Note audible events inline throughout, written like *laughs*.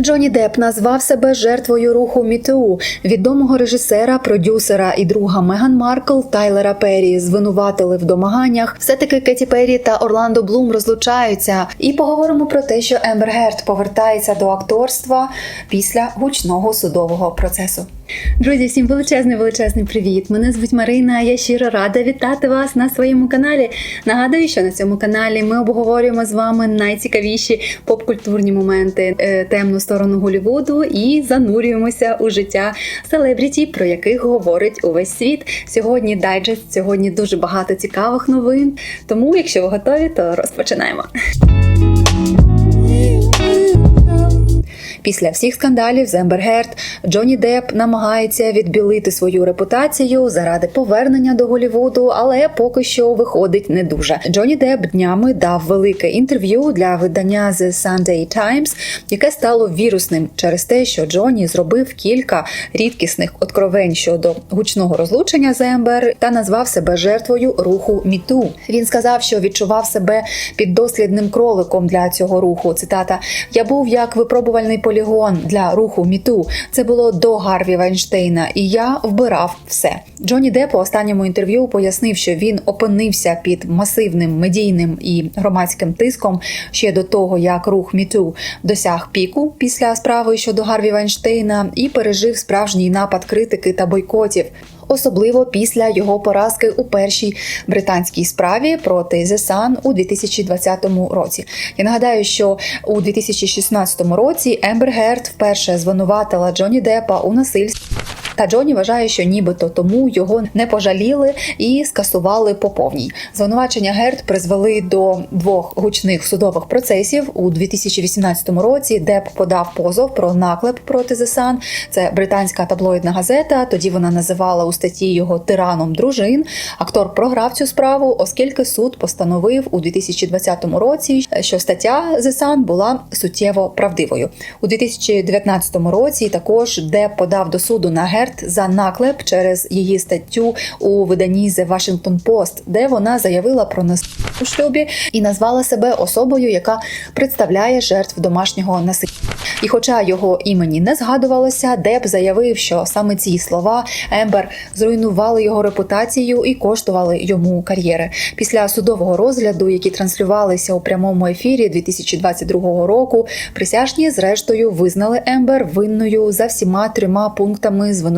Джонні Депп назвав себе жертвою руху МіТУ. Відомого режисера, продюсера і друга Меган Маркл Тайлера Перрі звинуватили в домаганнях. Все таки Кеті Перрі та Орландо Блум розлучаються. І поговоримо про те, що Ембер Герд повертається до акторства після гучного судового процесу. Друзі, всім величезний величезний привіт! Мене звуть Марина. Я щиро рада вітати вас на своєму каналі. Нагадую, що на цьому каналі ми обговорюємо з вами найцікавіші попкультурні моменти, е, темну сторону Голлівуду і занурюємося у життя селебріті, про яких говорить увесь світ. Сьогодні дайджест, сьогодні дуже багато цікавих новин. Тому, якщо ви готові, то розпочинаємо. Після всіх скандалів з Ембер Герд Джонні Депп намагається відбілити свою репутацію заради повернення до Голлівуду, але поки що виходить не дуже. Джонні Депп днями дав велике інтерв'ю для видання The Sunday Times, яке стало вірусним через те, що Джонні зробив кілька рідкісних откровень щодо гучного розлучення з Ембер та назвав себе жертвою руху Міту. Він сказав, що відчував себе піддослідним кроликом для цього руху. Цитата: Я був як випробувальний полігон для руху Міту. Це було до Гарві Вайнштейна, і я вбирав все. Джонні Депп у останньому інтерв'ю пояснив, що він опинився під масивним медійним і громадським тиском ще до того, як рух Міту досяг піку після справи щодо Гарві Вайнштейна і пережив справжній напад критики та бойкотів. Особливо після його поразки у першій британській справі проти The Sun у 2020 році. Я нагадаю, що у 2016 році Ембер Герд вперше звинуватила Джонні Деппа у насильстві. Та Джонні вважає, що нібито тому його не пожаліли і скасували по повній. Звинувачення Герд призвели до двох гучних судових процесів у 2018 році. Деп подав позов про наклеп проти Sun. Це британська таблоїдна газета. Тоді вона називала у статті його тираном дружин. Актор програв цю справу, оскільки суд постановив у 2020 році, що стаття Sun була суттєво правдивою. У 2019 році також Деп подав до суду на Герд за наклеп через її статтю у виданні The Washington Post, де вона заявила про насильство у шлюбі і назвала себе особою, яка представляє жертв домашнього насильства. І, хоча його імені не згадувалося, Деп заявив, що саме ці слова Ембер зруйнували його репутацію і коштували йому кар'єри. Після судового розгляду, які транслювалися у прямому ефірі 2022 року, присяжні зрештою визнали Ембер винною за всіма трьома пунктами звинувачення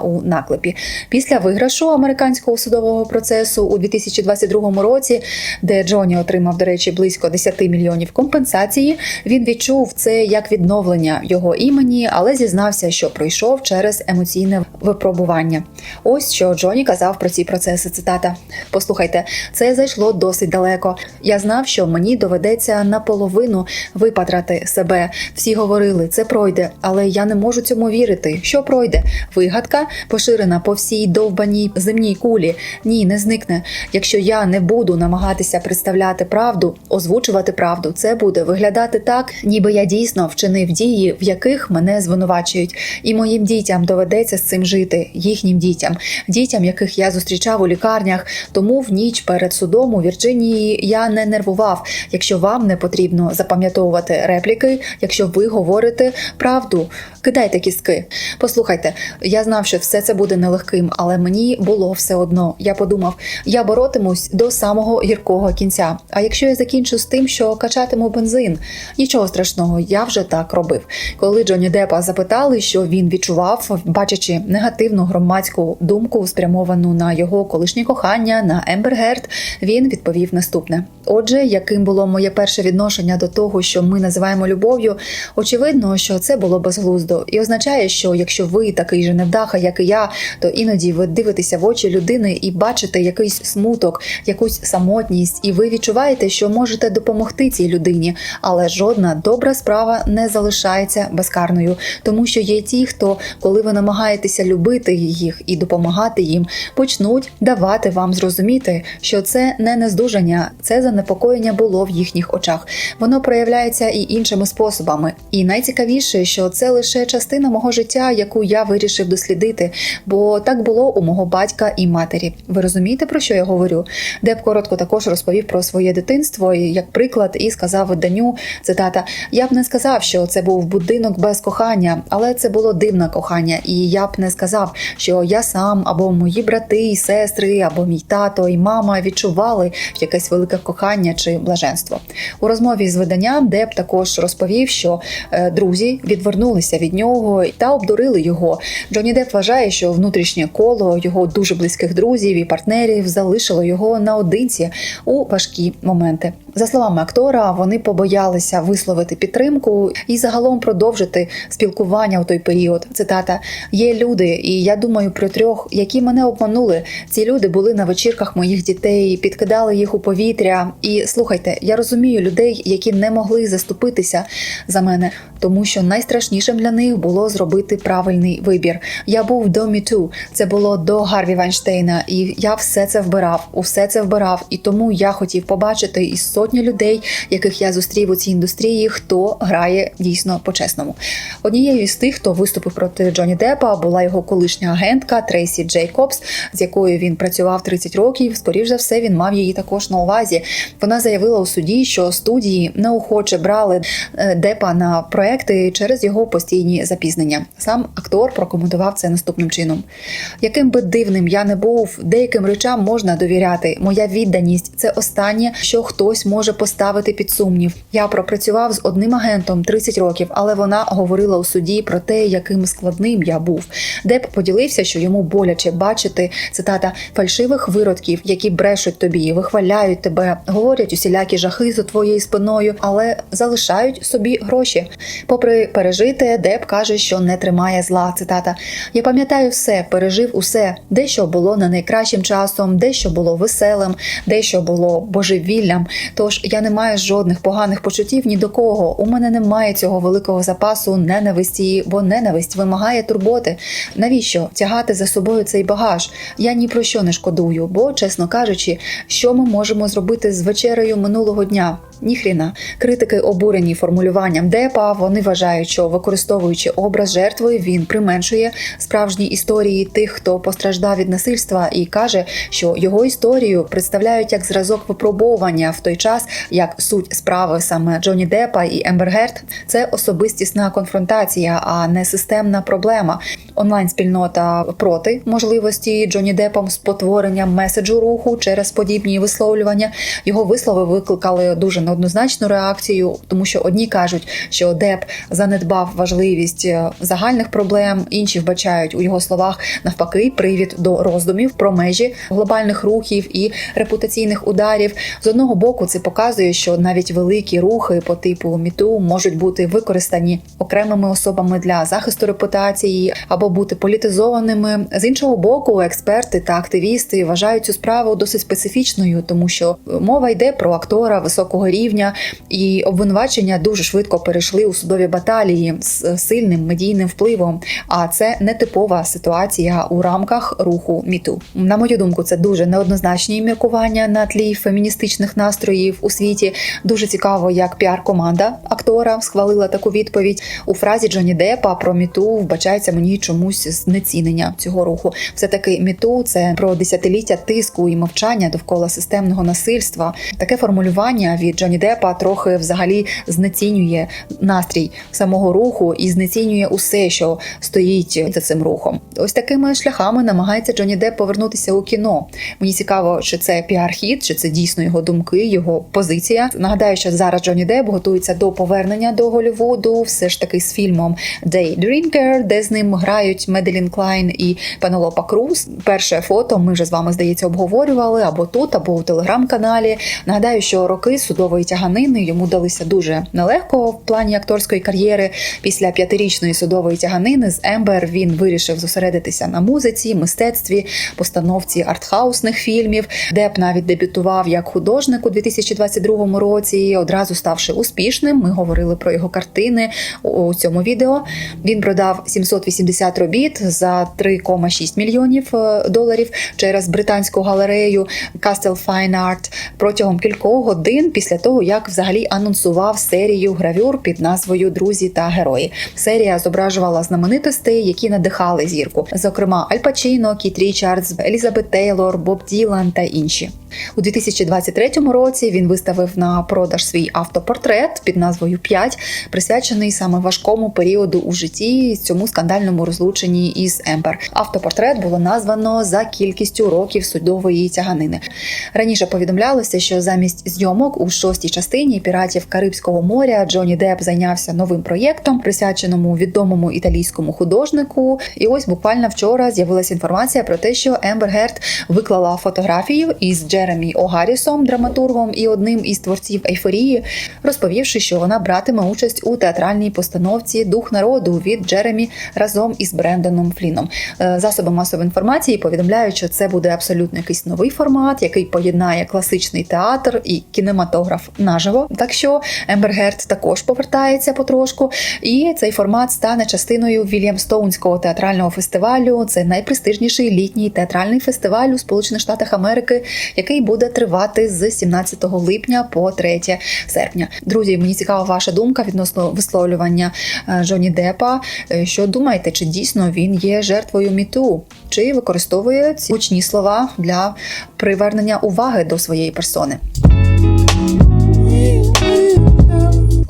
у наклепі. Після виграшу американського судового процесу у 2022 році, де Джоні отримав, до речі, близько 10 мільйонів компенсації, він відчув це як відновлення його імені, але зізнався, що пройшов через емоційне випробування. Ось що Джоні казав про ці процеси. Цитата: Послухайте, це зайшло досить далеко. Я знав, що мені доведеться наполовину випатрати себе. Всі говорили, це пройде, але я не можу цьому вірити. Що пройде? Вигадка поширена по всій довбаній земній кулі. Ні, не зникне. Якщо я не буду намагатися представляти правду, озвучувати правду, це буде виглядати так, ніби я дійсно вчинив дії, в яких мене звинувачують, і моїм дітям доведеться з цим жити, їхнім дітям, дітям, яких я зустрічав у лікарнях. Тому в ніч перед судом у Вірджинії я не нервував. Якщо вам не потрібно запам'ятовувати репліки, якщо ви говорите правду, кидайте кістки. Послухайте, я знав, що все це буде нелегким, але мені було все одно. Я подумав, я боротимусь до самого гіркого кінця. А якщо я закінчу з тим, що качатиму бензин, нічого страшного, я вже так робив. Коли Джонні Деппа запитали, що він відчував, бачачи негативну громадську думку, спрямовану на його колишнє кохання, на Ембер Герд, він відповів наступне: Отже, яким було моє перше відношення до того, що ми називаємо любов'ю, очевидно, що це було безглуздо, і означає, що якщо ви такий же невдаха, як і я, то іноді ви дивитеся в очі людини і бачите якийсь смуток, якусь самотність, і ви відчуваєте, що можете допомогти цій людині, але жодна добра справа не залишається безкарною, тому що є ті, хто, коли ви намагаєтеся любити їх і допомагати їм, почнуть давати вам зрозуміти, що це не нездужання, це занепокоєння було в їхніх очах. Воно проявляється і іншими способами. І найцікавіше, що це лише частина мого життя, яку я вирішив дослідити, бо так було у мого батька і матері. Ви розумієте, про що я говорю? Деп коротко також розповів про своє дитинство як приклад, і сказав виданню цитата: Я б не сказав, що це був будинок без кохання, але це було дивне кохання, і я б не сказав, що я сам або мої брати і сестри, або мій тато і мама відчували якесь велике кохання чи блаженство. У розмові з виданням Деп також розповів, що е, друзі відвернулися від нього та обдурили його. Джонні Деп вважає, що внутрішнє коло його дуже близьких друзів і партнерів залишило його наодинці у важкі моменти. За словами актора, вони побоялися висловити підтримку і загалом продовжити спілкування у той період. Цитата: є люди, і я думаю про трьох, які мене обманули. Ці люди були на вечірках моїх дітей, підкидали їх у повітря. І слухайте, я розумію людей, які не могли заступитися за мене, тому що найстрашнішим для них було зробити правильний вибір. Я був до MeToo, це було до Гарві Вайнштейна, і я все це вбирав, усе це вбирав. І тому я хотів побачити із сотні людей, яких я зустрів у цій індустрії, хто грає дійсно по-чесному. Однією із тих, хто виступив проти Джонні Деппа, була його колишня агентка Трейсі Джейкобс, з якою він працював 30 років. Скоріш за все, він мав її також на увазі. Вона заявила у суді, що студії неохоче брали е, Деппа на проекти через його постійні запізнення. Сам актор прокоментував це наступним чином: яким би дивним я не був, деяким речам можна довіряти. Моя відданість це останнє, що хтось може поставити під сумнів. Я пропрацював з одним агентом 30 років, але вона говорила у суді про те, яким складним я був. Деп поділився, що йому боляче бачити цитата фальшивих виродків, які брешуть тобі, вихваляють тебе, говорять усілякі жахи за твоєю спиною, але залишають собі гроші. Попри пережите, Деп каже, що не тримає зла. Цитата: Я пам'ятаю все, пережив усе, дещо було не найкращим часом, дещо було веселим, дещо було божевіллям. Тож я не маю жодних поганих почуттів ні до кого. У мене немає цього великого запасу ненависті, бо ненависть вимагає турботи. Навіщо тягати за собою цей багаж? Я ні про що не шкодую, бо, чесно кажучи, що ми можемо зробити з вечерею минулого дня? Ніхріна. Критики обурені формулюванням Депа. Вони вважають, що використовуючи образ жертви, він применшує справжні історії тих, хто постраждав від насильства, і каже, що його історію представляють як зразок випробовування в той час, як суть справи саме Джонні Депа і Ембер Герд – це особистісна конфронтація, а не системна проблема. Онлайн-спільнота проти можливості Джонні Депом спотворення меседжу руху через подібні висловлювання. Його вислови викликали дуже неоднозначну реакцію, тому що одні кажуть, що Деп занедбав важливість е, загальних проблем, інші вбачають у його словах навпаки привід до роздумів про межі глобальних рухів і репутаційних ударів. З одного боку, це показує, що навіть великі рухи по типу міту можуть бути використані окремими особами для захисту репутації або бути політизованими. З іншого боку, експерти та активісти вважають цю справу досить специфічною, тому що мова йде про актора високого рівня, і обвинувачення дуже швидко перейшли у судові баталії з сильним медійним впливом. А це не типова ситуація у рамках руху міту. На мою думку, це дуже неоднозначні міркування на тлі феміністичних настроїв у світі. Дуже цікаво, як піар-команда актора схвалила таку відповідь у фразі Джоні Депа про міту. Вбачається мені чомусь знецінення цього руху. Все таки міту це про десятиліття тиску і мовчання довкола системного насильства. Таке формулювання від Джоні Депа трохи взагалі знецінює настрій самого руху і знецінює усе, що стоїть за цим рухом. Ось такими шляхами намагається Джоні Деп повернутися у кіно. Мені цікаво, чи це піар-хід, чи це дійсно його думки, його позиція. Нагадаю, що зараз Джоні Деп готується до повернення до Голлівуду, все ж таки з фільмом Daydrinker, де з ним грають Меделін Клайн і Пенелопа Круз. Перше фото ми вже з вами здається обговорювали або тут, або у телеграм-каналі. Нагадаю, що роки судової тяганини йому далися дуже нелегко в плані акторської кар'єри. Після п'ятирічної судової тяганини з Ембер він вирішив зосередитися на музиці, мистецтві, постановці артхаусних фільмів. Деп навіть дебютував як художник у 2022 році, одразу ставши успішним. Ми говорили про його картини у цьому відео. Він продав 780 робіт за 3,6 мільйонів е, доларів через британську галерею Castle Fine Art протягом кількох годин після того, як взагалі анонсував серію гравюр під назвою Друзі та герої. Серія зображувала знаменитостей, які надихали зірку, зокрема Аль Пачіно, Кіт Річардс, Елізабет Тейлор, Боб Ділан та інші. У 2023 році він виставив на продаж свій автопортрет під назвою «5», присвячений саме важкому періоду у житті цьому скандальному розлученні із Ембер. Автопортрет було названо за кількістю років судової тяганини. Раніше повідомлялося, що замість зйомок у шостій частині піратів Карибського моря Джонні Депп зайнявся новим проєктом, присвяченому відомому італійському художнику. І ось буквально вчора з'явилася інформація про те, що Ембер Герт виклала фотографію із Джеремі Огарісом, драматургом і одним із творців ейфорії, розповівши, що вона братиме участь у театральній постановці Дух народу від Джеремі разом із Брендоном Фліном. Е, Засоби масової інформації повідомляють, що це буде абсолютно якийсь новий формат, який поєднає класичний театр і кінематограф наживо. Так що Ембер також повертається потрошку, і цей формат стане частиною Вільямстоунського театрального фестивалю. Це найпрестижніший літній театральний фестиваль у Сполучених Штатах Америки, який буде тривати з 17 липня по 3 серпня. Друзі, мені цікава ваша думка відносно висловлювання е, Джоні Депа. Е, Що думаєте, чи дійсно він є жертвою міту, чи використовує ці гучні слова для привернення уваги до своєї персони?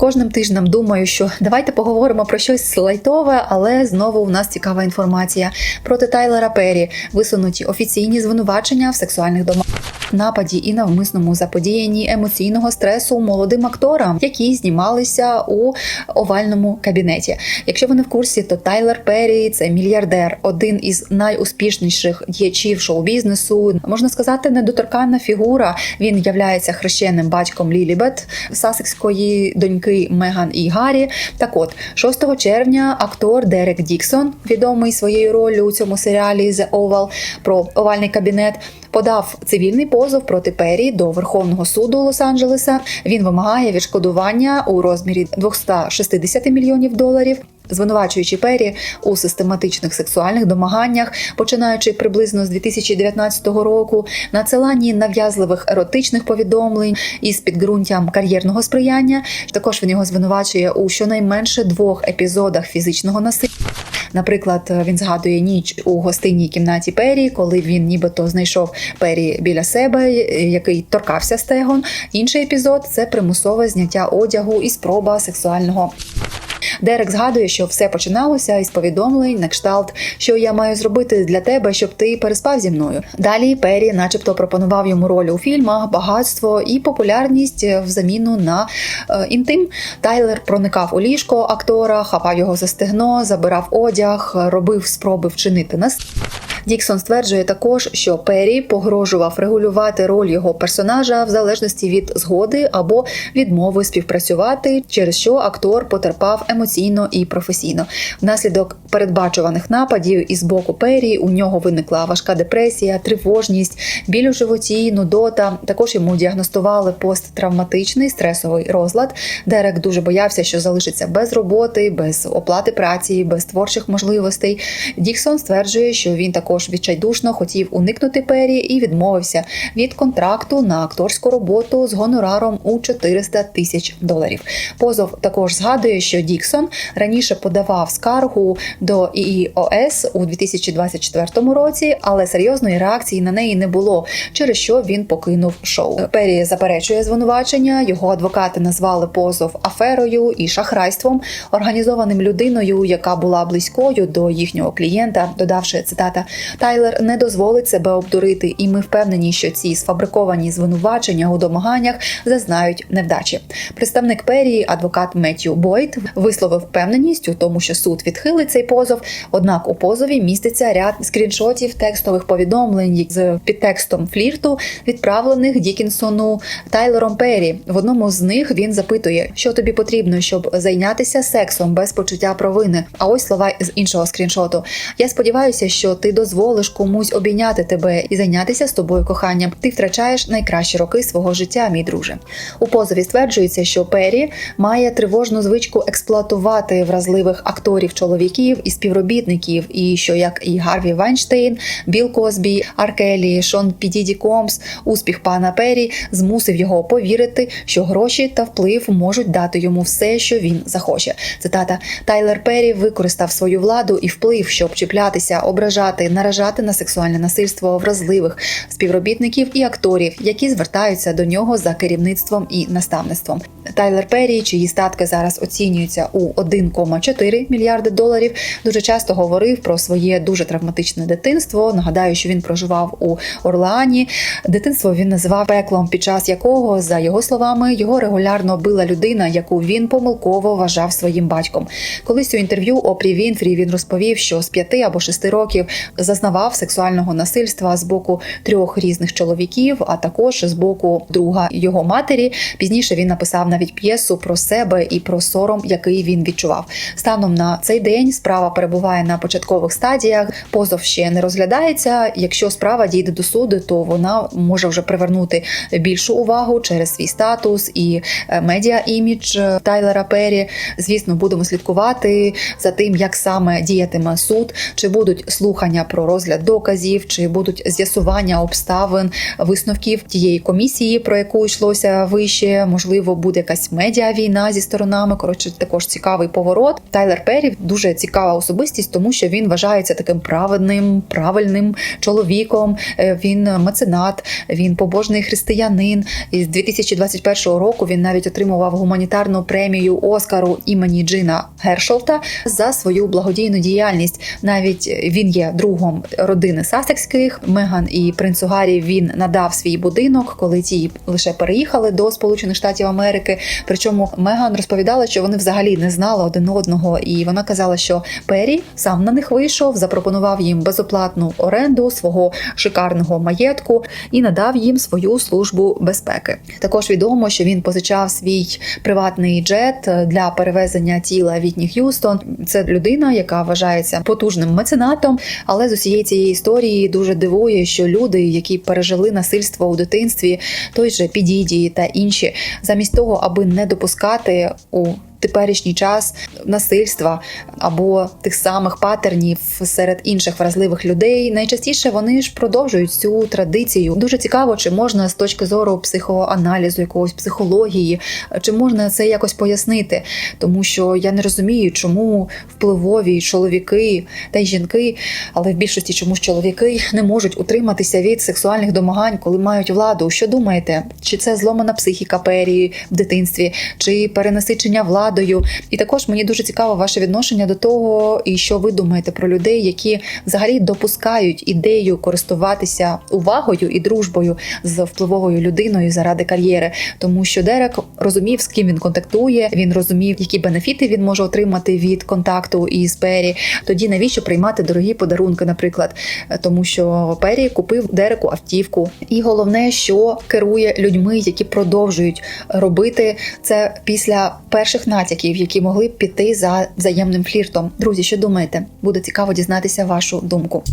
Кожним тижнем думаю, що давайте поговоримо про щось лайтове, але знову у нас цікава інформація проти Тайлера Перрі. Висунуті офіційні звинувачення в сексуальних домах. Нападі і навмисному заподіянні емоційного стресу молодим акторам, які знімалися у овальному кабінеті. Якщо ви не в курсі, то Тайлер Перрі це мільярдер, один із найуспішніших діячів шоу-бізнесу. Можна сказати, недоторканна фігура. Він являється хрещеним батьком Лілібет, сасекської доньки Меган і Гаррі. Так от, 6 червня актор Дерек Діксон, відомий своєю ролью у цьому серіалі The Oval про овальний кабінет. Подав цивільний позов проти Перрі до Верховного суду Лос-Анджелеса. Він вимагає відшкодування у розмірі 260 мільйонів доларів. Звинувачуючи Перрі у систематичних сексуальних домаганнях, починаючи приблизно з 2019 року, надсиланні нав'язливих еротичних повідомлень із підґрунтям кар'єрного сприяння, також він його звинувачує у щонайменше двох епізодах фізичного насилля. Наприклад, він згадує ніч у гостинній кімнаті Пері, коли він нібито знайшов Пері біля себе, який торкався стегон. Інший епізод це примусове зняття одягу і спроба сексуального. Дерек згадує, що все починалося із повідомлень на кшталт, що я маю зробити для тебе, щоб ти переспав зі мною. Далі Пері, начебто, пропонував йому роль у фільмах, багатство і популярність в заміну на е, інтим. Тайлер проникав у ліжко актора, хапав його за стегно, забирав одяг, робив спроби вчинити нас. Діксон стверджує також, що Перрі погрожував регулювати роль його персонажа в залежності від згоди або відмови співпрацювати, через що актор потерпав емоційно і професійно. Внаслідок передбачуваних нападів із боку Перрі у нього виникла важка депресія, тривожність, біль у животі, нудота. Також йому діагностували посттравматичний стресовий розлад. Дерек дуже боявся, що залишиться без роботи, без оплати праці, без творчих можливостей. Діксон стверджує, що він також відчайдушно хотів уникнути Перрі і відмовився від контракту на акторську роботу з гонораром у 400 тисяч доларів. Позов також згадує, що Діксон раніше подавав скаргу до ІІОС у 2024 році, але серйозної реакції на неї не було, через що він покинув шоу. Перрі заперечує звинувачення. Його адвокати назвали позов аферою і шахрайством, організованим людиною, яка була близькою до їхнього клієнта, додавши цитата Тайлер не дозволить себе обдурити, і ми впевнені, що ці сфабриковані звинувачення у домаганнях зазнають невдачі. Представник Перрі, адвокат Меттью Бойт, висловив впевненість у тому, що суд відхилить цей позов. Однак у позові міститься ряд скріншотів текстових повідомлень з підтекстом флірту, відправлених Дікінсону Тайлером Перрі. В одному з них він запитує, що тобі потрібно, щоб зайнятися сексом без почуття провини. А ось слова з іншого скріншоту. Я сподіваюся, що ти дозволиш дозволиш комусь обійняти тебе і зайнятися з тобою коханням, ти втрачаєш найкращі роки свого життя, мій друже. У позові стверджується, що Пері має тривожну звичку експлуатувати вразливих акторів, чоловіків і співробітників, і що як і Гарві Вайнштейн, Біл Косбі, Аркелі, Шон Підіді Комс, успіх пана Пері змусив його повірити, що гроші та вплив можуть дати йому все, що він захоче. Цитата Тайлер Пері використав свою владу і вплив, щоб чіплятися, ображати, наражати на сексуальне насильство вразливих співробітників і акторів, які звертаються до нього за керівництвом і наставництвом. Тайлер Пері, чиї статки зараз оцінюються у 1,4 мільярди доларів, дуже часто говорив про своє дуже травматичне дитинство. Нагадаю, що він проживав у Орлеані. Дитинство він називав пеклом, під час якого, за його словами, його регулярно била людина, яку він помилково вважав своїм батьком. Колись у інтерв'ю Опрі Вінфрі він розповів, що з п'яти або шести років зазнавав сексуального насильства з боку трьох різних чоловіків, а також з боку друга його матері. Пізніше він написав навіть п'єсу про себе і про сором, який він відчував. Станом на цей день справа перебуває на початкових стадіях. Позов ще не розглядається. Якщо справа дійде до суду, то вона може вже привернути більшу увагу через свій статус і е, медіа імідж Тайлера Пері. Звісно, будемо слідкувати за тим, як саме діятиме суд, чи будуть слухання про розгляд доказів, чи будуть з'ясування обставин висновків тієї комісії, про яку йшлося вище. Можливо, буде якась медіа війна зі сторонами. Коротше, також цікавий поворот. Тайлер Пері дуже цікава особистість, тому що він вважається таким праведним, правильним чоловіком. Е, Він меценат, він побожний християнин. І з 2021 року він навіть отримував гуманітарну премію Оскару імені Джина Гершолта за свою благодійну діяльність. Навіть він є другом родини Сасекських. Меган і принцу Гаррі він надав свій будинок, коли ті лише переїхали до Сполучених Штатів Америки. Причому Меган розповідала, що вони взагалі не знали один одного, і вона казала, що Пері сам на них вийшов, запропонував їм безоплатну оренду свого шикарного маєтку і надав їм свою службу безпеки. Також відомо, що він позичав свій приватний джет для перевезення тіла Вітні Х'юстон. Це людина, яка вважається потужним меценатом, але усієї цієї історії дуже дивує, що люди, які пережили насильство у дитинстві, той же підідії та інші, замість того, аби не допускати у теперішній час насильства або тих самих патернів серед інших вразливих людей. Найчастіше вони ж продовжують цю традицію. Дуже цікаво, чи можна з точки зору психоаналізу, якогось психології, чи можна це якось пояснити, тому що я не розумію, чому впливові чоловіки та й жінки, але в більшості чомусь чоловіки не можуть утриматися від сексуальних домагань, коли мають владу. Що думаєте? Чи це зломана психіка перії в дитинстві, чи перенасичення владою? І також мені дуже цікаво ваше відношення до того, і що ви думаєте про людей, які взагалі допускають ідею користуватися увагою і дружбою з впливовою людиною заради кар'єри, тому що Дерек розумів, з ким він контактує. Він розумів, які бенефіти він може отримати від контакту із Пері. Тоді навіщо приймати дорогі подарунки, наприклад, тому що Пері купив Дереку автівку, і головне, що керує людьми, які продовжують робити це після перших натяків, які могли б піти за взаємним фліртом. Друзі, що думаєте? Буде цікаво дізнатися вашу думку.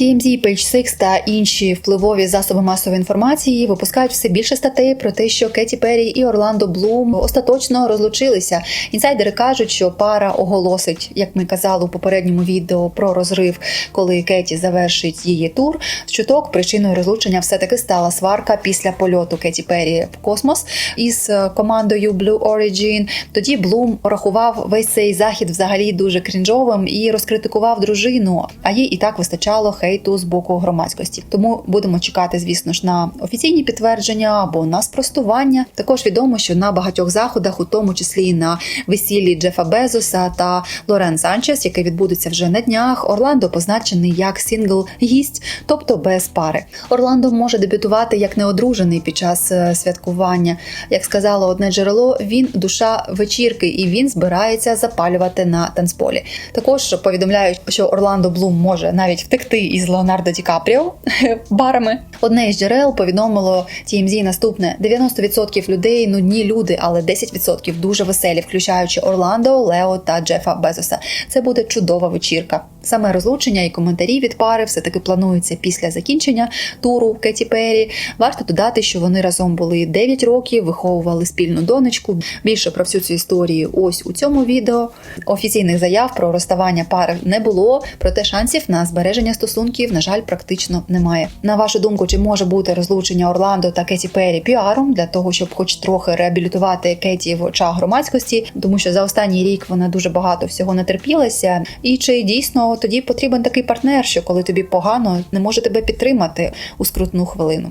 TMZ, Page 6 та інші впливові засоби масової інформації випускають все більше статей про те, що Кеті Перрі і Орландо Блум остаточно розлучилися. Інсайдери кажуть, що пара оголосить, як ми казали у попередньому відео про розрив, коли Кеті завершить її тур. З чуток причиною розлучення все таки стала сварка після польоту Кеті Перрі в космос із командою Blue Origin. Тоді Блум рахував весь цей захід взагалі дуже крінжовим і розкритикував дружину. А їй і так вистачало хейту з боку громадськості. Тому будемо чекати, звісно ж, на офіційні підтвердження або на спростування. Також відомо, що на багатьох заходах, у тому числі на весіллі Джефа Безоса та Лорен Санчес, яке відбудеться вже на днях, Орландо позначений як сингл гість, тобто без пари. Орландо може дебютувати як неодружений під час е, святкування. Як сказало одне джерело, він душа вечірки і він збирається запалювати на танцполі. Також повідомляють, що Орландо Блум може навіть втекти із Леонардо Ді Капріо *laughs* барами. Одне із джерел повідомило TMZ наступне: 90% людей нудні люди, але 10% дуже веселі, включаючи Орландо, Лео та Джефа Безоса. Це буде чудова вечірка. Саме розлучення і коментарі від пари все таки плануються після закінчення туру Кеті Перрі. Варто додати, що вони разом були 9 років, виховували спільну донечку. Більше про всю цю історію ось у цьому відео. Офіційних заяв про розставання пари не було, проте шансів на збереження стосунків, на жаль, практично немає. На вашу думку, чи може бути розлучення Орландо та Кеті Перрі піаром для того, щоб хоч трохи реабілітувати Кеті в очах громадськості, тому що за останній рік вона дуже багато всього натерпілася. І чи дійсно тоді потрібен такий партнер, що коли тобі погано, не може тебе підтримати у скрутну хвилину?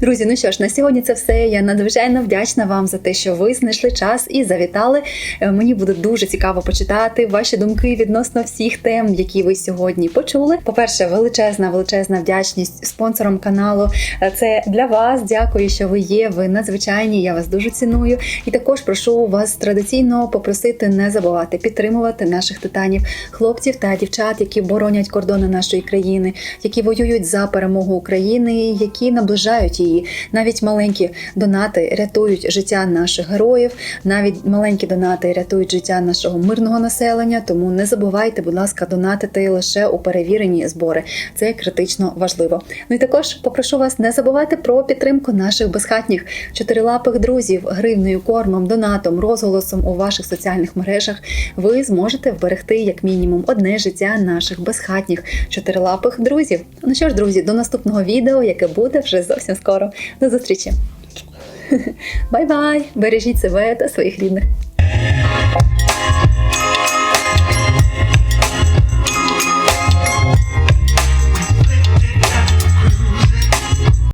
Друзі, ну що ж, на сьогодні це все. Я надзвичайно вдячна вам за те, що ви знайшли час і завітали. Е, Мені буде дуже цікаво почитати ваші думки відносно всіх тем, які ви сьогодні почули. По-перше, величезна, величезна вдячність спонсорам каналу. Е, Це для вас. Дякую, що ви є. Ви надзвичайні. Я вас дуже ціную. І також прошу вас традиційно попросити не забувати підтримувати наших титанів, хлопців та дівчат, які боронять кордони нашої країни, які воюють за перемогу України, які наближають її. Навіть маленькі донати рятують життя наших героїв, навіть маленькі донати рятують життя нашого мирного населення. Тому не забувайте, будь ласка, донатити лише у перевірені збори. Це критично важливо. Ну і також попрошу вас не забувати про підтримку наших безхатніх чотирилапих друзів гривнею, кормом, донатом, розголосом у ваших соціальних мережах. Ви зможете вберегти як мінімум одне життя наших безхатніх чотирилапих друзів. Ну що ж, друзі, до наступного відео, яке буде вже зовсім зустрінемося скоро. До зустрічі. *laughs* Бай-бай! Бережіть себе та своїх рідних.